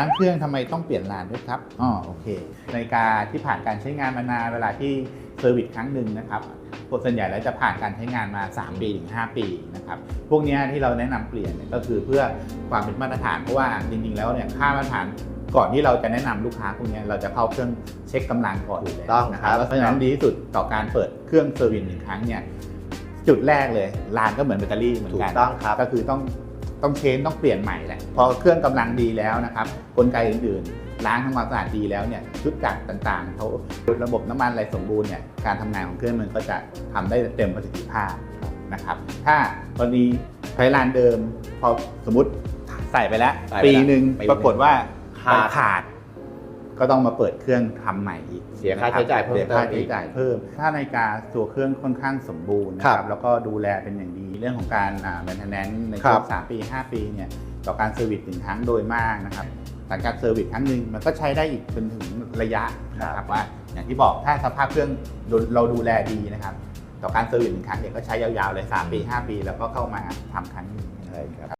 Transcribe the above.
ล้างเครื่องทำไมต้องเปลี่ยนลานด้วยครับอ๋อโอเคนาฬิกาที่ผ่านการใช้งานมานานเวลาที่เซอร์วิสครั้งหนึ่งนะครับส่วนใหญ่แล้วจะผ่านการใช้งานมา 3 ปีถึง 5 ปีนะครับ พวกเนี้ยที่เราแนะนำเปลี่ยนเนี่ยก็คือเพื่อความเป็นมาตรฐานเพราะว่าจริงๆ แล้วเนี่ยค่ามาตรฐานก่อนที่เราจะแนะนำลูกค้าพวกเนี้ยเราจะเข้าเครื่องเช็คกำลังก่อนอยู่แล้วต้องนะคครัรับบเพราะฉะนั้นดีที่สุดต่อการเปิดเครื่องเซอร์วิสหนึ่งครั้งเนี่ยจุดแรกเลยลานก็เหมือนแบตเตอรี่เหมือนถูกักนต้องครับก็คือต้อง ต้องเชนต้องเปลี่ยนใหม่แหละพอเครื่องกำลังดีแล้วนะครับกลไกอื่นๆล้างทำความสะอาดดีแล้วเนี่ยชุดจักรต่างๆเขาระบบน้ำมันอะไรสมบูรณ์เนี่ยการทำงานของเครื่องมันก็จะทำได้เต็มประสิทธิภาพนะครับ ถ้ากรณีใช้ลานเดิม พอสมมติใส่ไปแล้วใส่ไปปีแล้วหนึ่งปีหนึ่งปรากฏว่าขาดมันขาดก็ต้องมาเปิดเครื่องทำใหม่อีก เสียค่าใช้จ่ายเพิ่มเสียค่าเติมอีใช้กจ่ายเพิ่ม ถ้านาฬิกาตัวเครื่องค่อนข้างสมบูรณ์นะคครัรับบแล้วก็ดูแลเป็นอย่างดี เรื่องของการแมนเทนแนนซ์ในครัช่วบงสามปี 5 ปีเนี่ยต่อการเซอร์วิสหนึ่งครั้งโดยมากนะครับหลังจากเซอร์วิสครั้งหนึ่งมันก็ใช้ได้อีกจนถึงระยะนะครับว่าอย่างที่บอกถ้าสภาพเครื่องเราดูแลดีนะครับ ต่อการเซอร์วิสหนึ่งครั้งเนี่ยก็ใช้ยาวๆเลย 3 ปี 5 ปี แล้วก็เข้ามาทำครั้งหนึงใช่ครับ